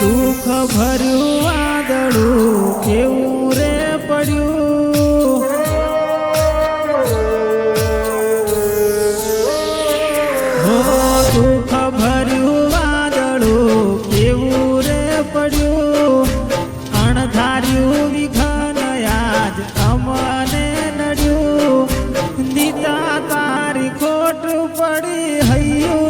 ભર્યું, વાદળું કેવું રે પડ્યું? હો, દુઃખ ભર્યું, વાદળું કેવું રે પડ્યું? અણધાર્યું વિઘન યાદ અમને નડ્યું. ખોટ પડી હૈયું.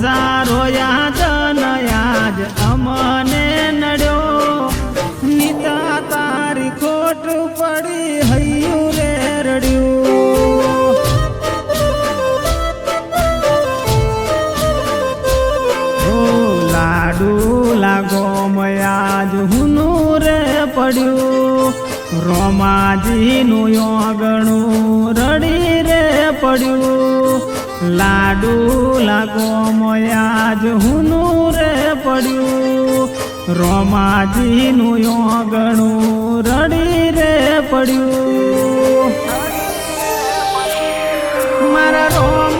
ગોઝારો યાદ. નયાજ અમને નડ્યો. નીતા તારી ખોટ પડી હૈયું રે રડ્યું. લાડુ લાગો મયાજ હુનું રે પડ્યું. રોમાજીનું યોગણું રડી રે પડ્યું. લાડુ લાગો મયાજ હુનું રે પડ્યું. રોમાજીનું યોગણું રડી રે પડ્યું. મારા રોમના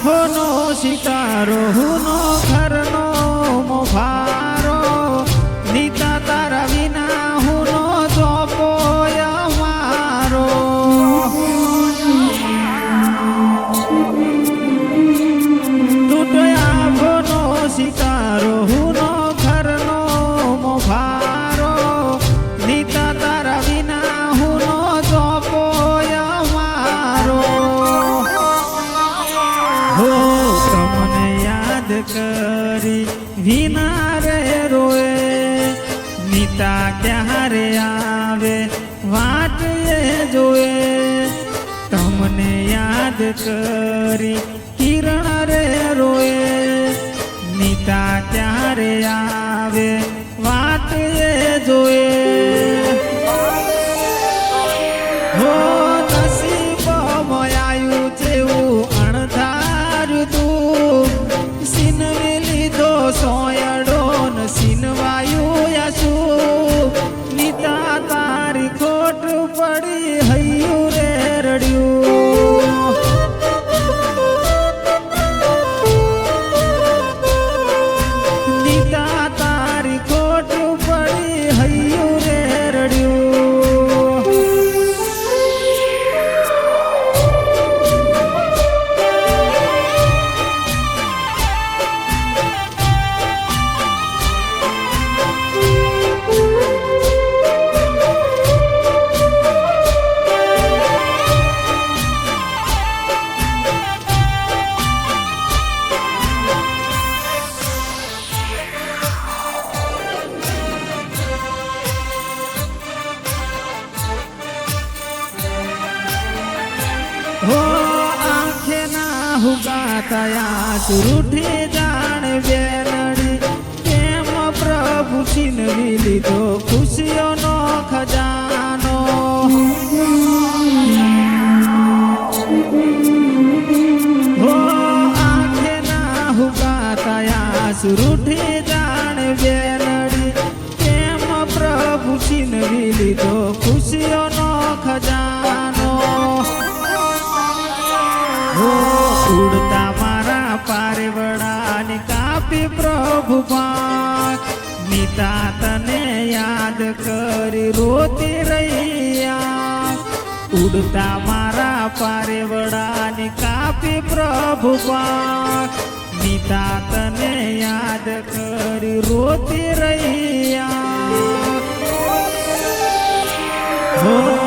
તૂટયા ફોનો સિતારો યાદ કરી વિના રે રોએ નીતા ક્યારે આવે વાટ એ જોએ તમને યાદ કરી કિરણ રે રોએ નીતા ક્યારે આવે વાટ એ લીધો ના થયા સુરૂઠી જાણ વેરડી કેમ પ્રભુ છીનવી લીધો ખુશીઓનો ખજાનો? હો, આંખે ના હુગાતયા સુરૂઠી જાણ વેરડી કેમ પ્રભુ છીનવી લીધો ખુશીઓનો ખજાનો? હો ઉડતા મારા પારવડાને કાપી પ્રભુ પાક નીતા તને યાદ કરી રોતી રહ્યા. ઉડતા મારા પારવડાને વડાની કાપી પ્રભુ પાક નીતા તને યાદ કરી રોતી રહ્યા. ભર